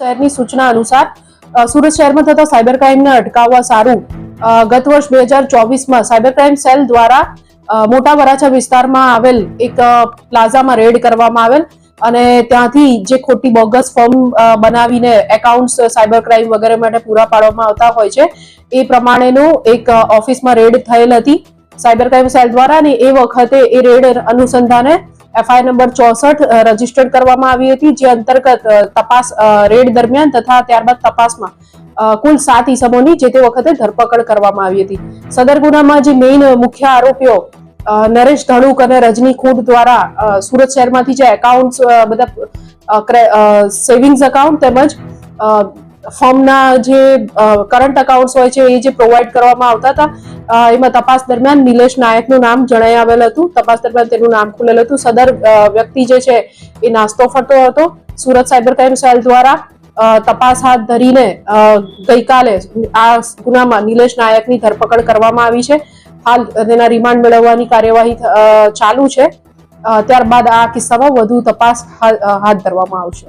શહેરની સૂચના અનુસાર સુરત શહેરમાં થતા સાયબર ક્રાઇમને અટકાવવા સારું ગત વર્ષ બે હજાર ચોવીસમાં સાયબર ક્રાઇમ સેલ દ્વારા મોટા વરાછા વિસ્તારમાં આવેલ એક પ્લાઝામાં રેડ કરવામાં આવેલ અને ત્યાંથી જે ખોટી બોગસ ફોર્મ બનાવીને એકાઉન્ટ્સ સાયબર ક્રાઇમ વગેરે માટે પૂરા પાડવામાં આવતા હોય છે, એ પ્રમાણેનું એક ઓફિસમાં રેડ થયેલ હતી સાયબર ક્રાઇમ સેલ દ્વારા અને એ વખતે એ રેડ અનુસંધાને એફઆઈઆર નંબર ચોસઠ રજીસ્ટર્ડ કરવામાં આવી હતી, જે અંતર્ગત તપાસ રેડ દરમિયાન તથા ત્યારબાદ તપાસમાં કુલ સાત ઈસમોની, જે તે વખતે ધરપકડ કરવામાં આવી હતી. સદર ગુનામાં જે મેઇન મુખ્ય આરોપીઓ નરેશ ધડુક અને રજની ખૂટ દ્વારા સુરત શહેરમાંથી જે એકાઉન્ટ બધા સેવિંગ્સ એકાઉન્ટ તેમજ ફર્મના જે કરંટ એકાઉન્ટ્સ હોય છે, એ જે પ્રોવાઈડ કરવામાં આવતા હતા એમાં તપાસ દરમિયાન નિલેશ નાયકનું નામ જણાઈ આવેલ હતું. તપાસ દરમિયાન તેનું નામ ખુલેલ હતું. સદર વ્યક્તિ જે છે, એ નાસ્તો ફરતો હતો. સુરત સાયબર ક્રાઇમ સેલ દ્વારા તપાસ હાથ ધરીને ગઈકાલે આ ગુનામાં નિલેશ નાયકની ધરપકડ કરવામાં આવી છે. હાલ તેના રિમાન્ડ મેળવવાની કાર્યવાહી ચાલુ છે. ત્યારબાદ આ કિસ્સામાં વધુ તપાસ હાથ ધરવામાં આવશે.